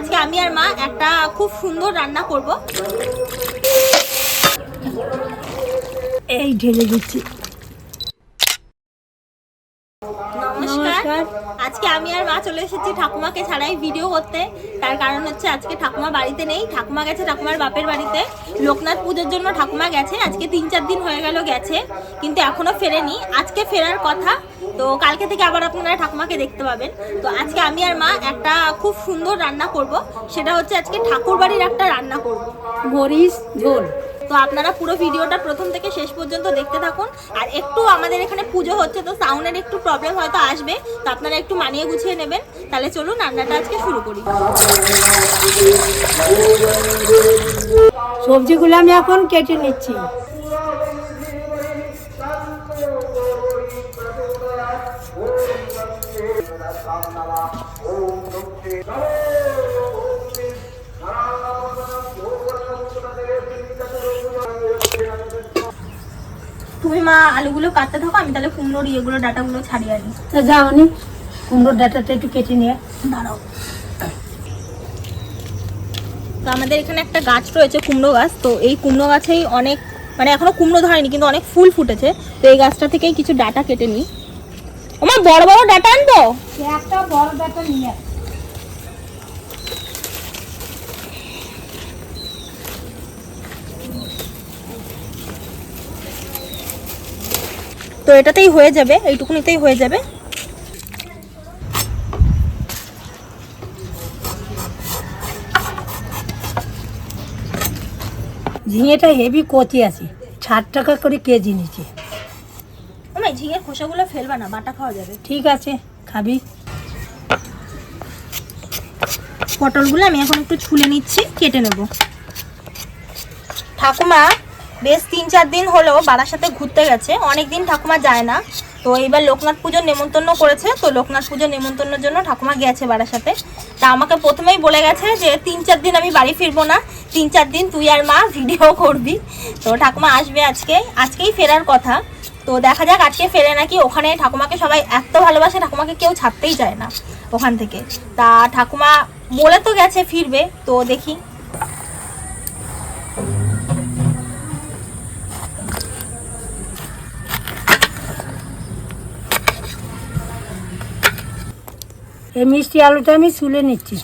আজকে আমি আর মা একটা খুব সুন্দর রান্না করব। এই ঢেলে দিচ্ছি নমস্কার আজকে আমি আর মা চলে এসেছি ঠাকুমাকে ছাড়াই ভিডিও করতে। তার কারণ হচ্ছে আজকে ঠাকুমা বাড়িতে নেই। ঠাকুমা গেছে ঠাকুমার বাপের বাড়িতে। লোকনাথ পুজোর জন্য ঠাকুমা গেছে। আজকে তিন চার দিন হয়ে গেল গেছে, কিন্তু এখনও ফেরেনি। আজকে ফেরার কথা। তো কালকে থেকে আবার আপনারা ঠাকুমাকে দেখতে পাবেন। তো আজকে আমি আর মা একটা খুব সুন্দর রান্না করব। সেটা হচ্ছে আজকে ঠাকুর বাড়ির একটা রান্না করব। মরিচ ঝোল। তো আপনারা পুরো ভিডিওটা প্রথম থেকে শেষ পর্যন্ত দেখতে থাকুন। আর একটু আমাদের এখানে পুজো হচ্ছে তো সাউন্ডের একটু প্রবলেম হয়তো আসবে তো আপনারা একটু মানিয়ে গুছিয়ে নেবেন। তাহলে চলুন রান্নাটা আজকে শুরু করি। সবজিগুলো আমি এখন কেটে নিচ্ছি। তুমি মা আলুগুলো কাটতে থাকো আমি তাহলে কুমড়োর ইয়েগুলো ডাটাগুলো ছাড়িয়ে আনি। তা যাও নি কুমড়োর ডাটাটা একটু কেটে নিয়ে দাঁড়াও। তো আমাদের এখানে একটা গাছ রয়েছে কুমড়ো গাছ। তো এই কুমড়ো গাছেই অনেক মানে এখনও কুমড়ো ধরেনি কিন্তু অনেক ফুল ফুটেছে। তো এই গাছটা থেকেই কিছু ডাটা কেটে নিই। আমার বড় বড় ডাটা আনব? একটা বড় ডাটা নিয়ে তো এটাতেই হয়ে যাবে এইটুকুনিতেই হয়ে যাবে। ঝিঙেটা হেভি কচি আছে ষাট টাকা করে কেজি নিচে আমার ঝিঙের খোসাগুলো ফেলবা না বাটা খাওয়া যাবে। ঠিক আছে খাবি। পটলগুলো আমি এখন একটু ছুলে নিচ্ছি কেটে নেব। ঠাকুমা বেশ তিন চার দিন হলো বারাসাতে ঘুরতে গেছে অনেক দিন ঠাকুমা যায় না। তো এবার লোকনাথ পুজোর নেমন্তন্ন করেছে, তো লোকনাথ পুজোর নেমন্তন্নের জন্য ঠাকুমা গেছে বারাসাতে তা আমাকে প্রথমেই বলে গেছে যে, তিন চার দিন আমি বাড়ি ফিরবো না, তিন চার দিন তুই আর মা ভিডিও করবি। তো ঠাকুমা আসবে আজকে, আজকেই ফেরার কথা। তো দেখা যাক আজকে ফেরে নাকি, ওখানে ঠাকুমাকে সবাই এত ভালোবাসে, ঠাকুমাকে কেউ ছাড়তেই যায় না ওখান থেকে। তা ঠাকুমা বলে তো গেছে ফিরবে, তো দেখি এই মিষ্টি আলুটা আমি ছুলে নিচ্ছি।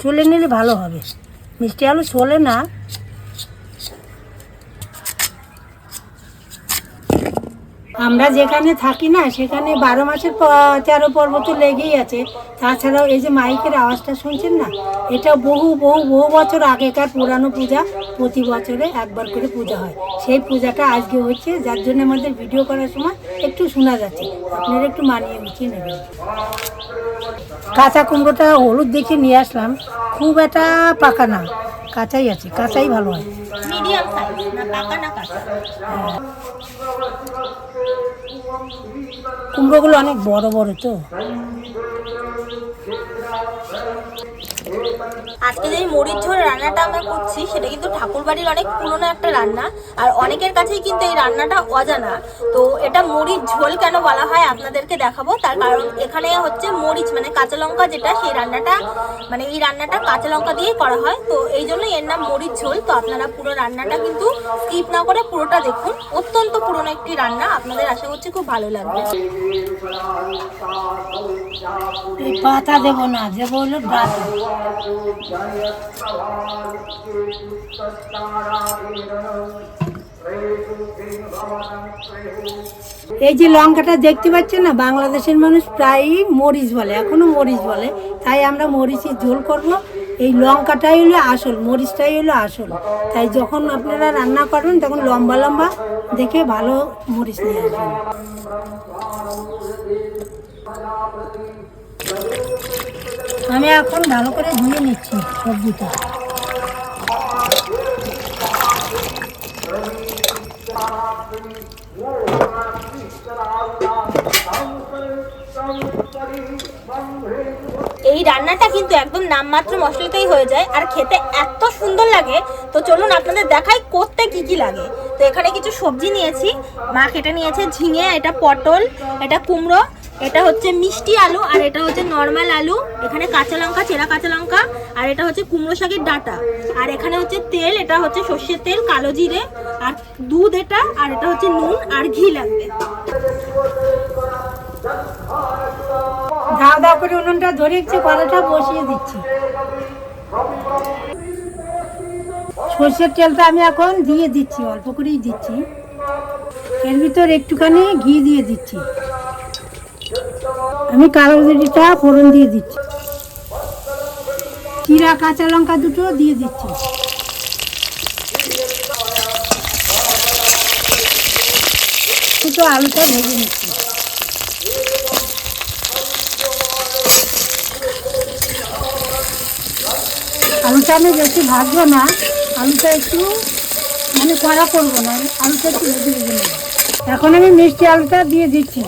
ছুলে নিলে ভালো হবে। মিষ্টি আলু ছোলে না। আমরা যেখানে থাকি না, সেখানে বারো মাসের তেরো পর্ব তো লেগেই আছে। তাছাড়াও এই যে মাইকের আওয়াজটা শুনছেন না? এটা বহু বহু বহু বছর আগেকার পুরানো পূজা। প্রতি বছরে একবার করে পূজা হয়। সেই পূজাটা আজকে হচ্ছে, যার জন্য আমাদের ভিডিও করার সময় একটু শোনা যাচ্ছে। আপনারা একটু মানিয়ে গুছিয়ে নেবেন। কাঁচা কুমড়োটা হলুদ দেখে নিয়ে আসলাম। খুব একটা পাকা না। কাঁচাই আছে, কাঁচাই ভালো হয়। মিডিয়াম সাইজ না পাকা না কাঁচা কুমড়োগুলো অনেক বড় বড় তো আজকে যে মরিচ ঝোল রান্নাটা আমরা করছি, সেটা কিন্তু ঠাকুর বাড়ির অনেক পুরনো একটা রান্না, আর অনেকের কাছেই কিন্তু এই রান্নাটা অজানা। তো এটা মরিচ ঝোল কেন বলা হয় আপনাদেরকে দেখাবো? তার কারণ এখানে হচ্ছে মরিচ মানে কাঁচা লঙ্কা যেটা, সেই রান্নাটা মানে এই রান্নাটা কাঁচা লঙ্কা দিয়েই করা হয়। তো এই জন্যই এর নাম মরিচ ঝোল। তো আপনারা পুরো রান্নাটা কিন্তু স্কিপ না করে পুরোটা দেখুন। অত্যন্ত পুরনো একটি রান্না। আপনাদের আশা করছি খুব ভালো লাগবে। পাতা দেবো না, দেবো হলো এই যে লঙ্কাটা দেখতে পাচ্ছেন না, বাংলাদেশের মানুষ প্রায়ই মরিচ বলে, এখনও মরিচ বলে। তাই আমরা মরিচের ঝোল করব। এই লঙ্কাটাই হলো আসল, মরিচটাই হলো আসল। তাই যখন আপনারা রান্না করবেন, তখন লম্বা লম্বা দেখে ভালো মরিচ নিয়ে আসবেন। আমি এখন ভালো করে ধুয়ে নিচ্ছি সবজিটা। এই রান্নাটা কিন্তু একদম নামমাত্র মশলাতেই হয়ে যায়, আর খেতে এত সুন্দর লাগে। তো চলুন আপনাদের দেখাই করতে কি কি লাগে। তো এখানে কিছু সবজি নিয়েছি। মা কেটে নিয়েছে ঝিঙে, এটা পটল, এটা কুমড়ো এটা হচ্ছে মিষ্টি আলু আর এটা হচ্ছে নর্মাল আলু। এখানে কাঁচা লঙ্কা, চেরা কাঁচা লঙ্কা আর এটা হচ্ছে কুমড়ো শাকের ডাটা। আর এখানে হচ্ছে তেল, এটা হচ্ছে সর্ষের তেল, কালো জিরে আর দুধ এটা আর এটা হচ্ছে নুন আর ঘি লাগবে। দাও দাও করে উনুনটা ধরে একটু কড়াটা বসিয়ে দিচ্ছি। সর্ষের তেলটা আমি এখন দিয়ে দিচ্ছি, অল্প করেই দিচ্ছি। এর ভিতর একটুখানি ঘি দিয়ে দিচ্ছি। আমি কালো জিরিটা ফোড়ন দিয়ে দিচ্ছি। চিরা কাঁচা লঙ্কা দুটো দিয়ে দিচ্ছি। দুটো আলুটা ভেজে নিচ্ছি। আলুটা আমি বেশি ভাজবো না। আলুটা একটু মানে কড়া করব না, আলুটা একটু ভেজে ভেজে নেব এখন আমি মিষ্টি আলুটা দিয়ে দিচ্ছি।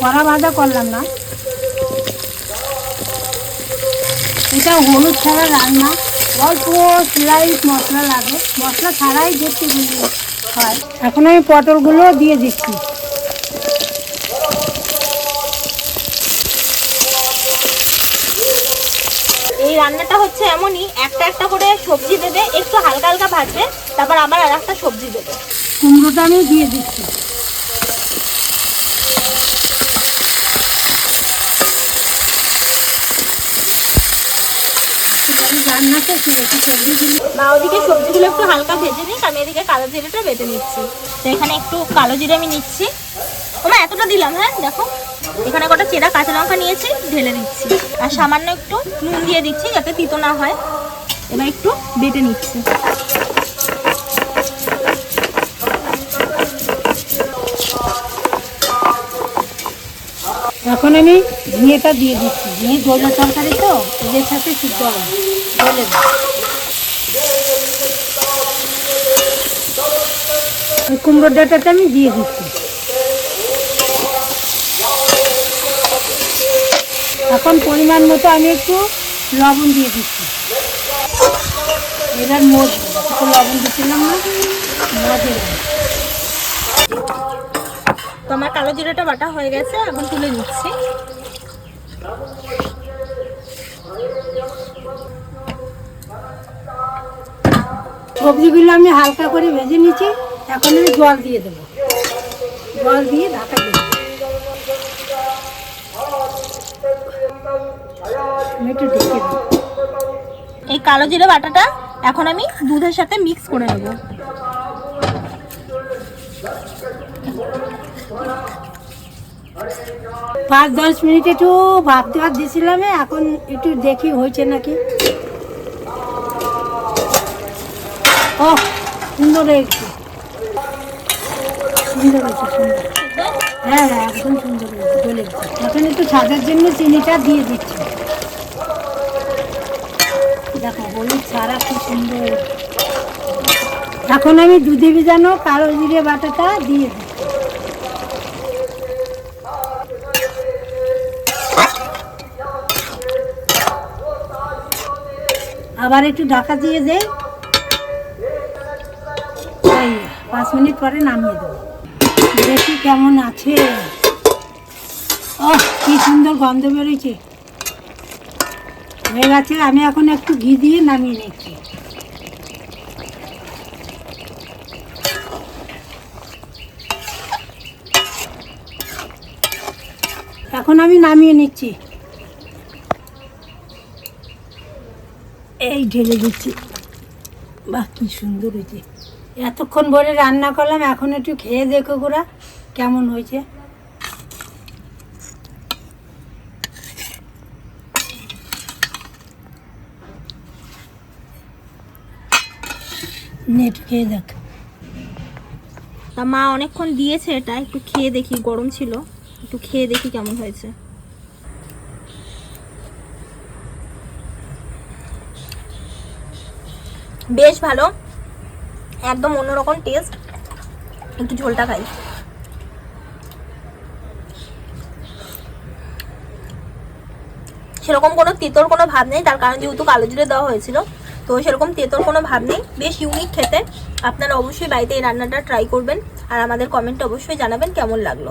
কড়া ভাজা করলাম না। এটা হলুদ ছাড়া রান্না। অল্প স্লাইস মশলা লাগে। মশলা ছাড়াই দেখতে হয়। এখন আমি পটলগুলো দিয়ে দিচ্ছি। এই রান্নাটা হচ্ছে এমনই একটা একটা করে সবজি দেবে একটু হালকা হালকা ভাজবে তারপর আবার আর একটা সবজি দেবে। কুমড়োটা আমি দিয়ে দিচ্ছি। রান্নাটা একটু বেশি সবজি দিলে মা ওদিকে সবজিগুলো একটু হালকা ভেজে নিক আমি এদিকে কালো জিরেটা বেটে নিচ্ছি। তো এখানে একটু কালো জিরে আমি নিচ্ছি। ওমা এতটা দিলাম হ্যাঁ? দেখো, এখানে কটা চেরা কাঁচা লঙ্কা নিয়েছি, ঢেলে দিচ্ছি। আর সামান্য একটু নুন দিয়ে দিচ্ছি যাতে তিতো না হয়। এবার একটু বেটে নিচ্ছি। এখন আমি ঝিঙেটা দিয়ে দিচ্ছি। ঝিঙে দোলা তরকারি তো। সিদ্ধ বলে কুমড়োর ডাটাটা আমি দিয়ে দিচ্ছি। এখন পরিমাণ মতো আমি একটু লবণ দিয়ে দিচ্ছি। এবার মদ একটু লবণ দিচ্ছিলাম না, মদ দিলাম তো আমার কালো জিরাটা বাটা হয়ে গেছে, এখন তুলে নিচ্ছি। সবজিগুলো আমি হালকা করে ভেজে নিচ্ছি এখন আমি জল দিয়ে দেবো। জল দিয়ে ঢাকা দেবো। একটু ঢেকে এই কালো জিরে বাটাটা এখন আমি দুধের সাথে মিক্স করে নেব। পাঁচ দশ মিনিট একটু ভাবতে ভাব দিয়েছিলাম এখন একটু দেখি হয়েছে নাকি। ও সুন্দর হয়েছে। সুন্দর হয়েছে, সুন্দর। হ্যাঁ হ্যাঁ একদম সুন্দর হয়েছে গলে এখন একটু সাজার জন্য চিনিটা দিয়ে দিচ্ছি। দেখো, হলুদ ছাড়া কি সুন্দর। এখন আমি দুধে ভিজানো কালো জিরে বাটাটা দিয়ে দিই। আবার একটু ঢাকা দিয়ে দে পাঁচ মিনিট পরে নামিয়ে দেবো। দেখি কেমন আছে। ও কি সুন্দর গন্ধ বেরোচ্ছে। হয়ে গেছে, আমি এখন একটু ঘি দিয়ে নামিয়ে নিচ্ছি। এখন আমি নামিয়ে নিচ্ছি। এই ঢেলে দিচ্ছি। বাহ, কি সুন্দর হয়েছে। এতক্ষণ ভরে রান্না করলাম এখন একটু খেয়ে দেখো গোরা কেমন হয়েছে। একটু খেয়ে দেখ। তা মা অনেকক্ষণ দিয়েছে এটা একটু খেয়ে দেখি গরম ছিল। একটু খেয়ে দেখি কেমন হয়েছে। বেশ ভালো। একদম অন্যরকম টেস্ট একটু ঝোলটা খাই। সেরকম কোনো তেতোর কোনো ভাব নেই, তার কারণ যেহেতু কালো জিরে দেওয়া হয়েছিল, তো সেরকম তেতোর কোনো ভাব নেই। বেশ ইউনিক খেতে। আপনারা অবশ্যই বাড়িতে এই রান্নাটা ট্রাই করবেন। আর আমাদের কমেন্টে অবশ্যই জানাবেন কেমন লাগল।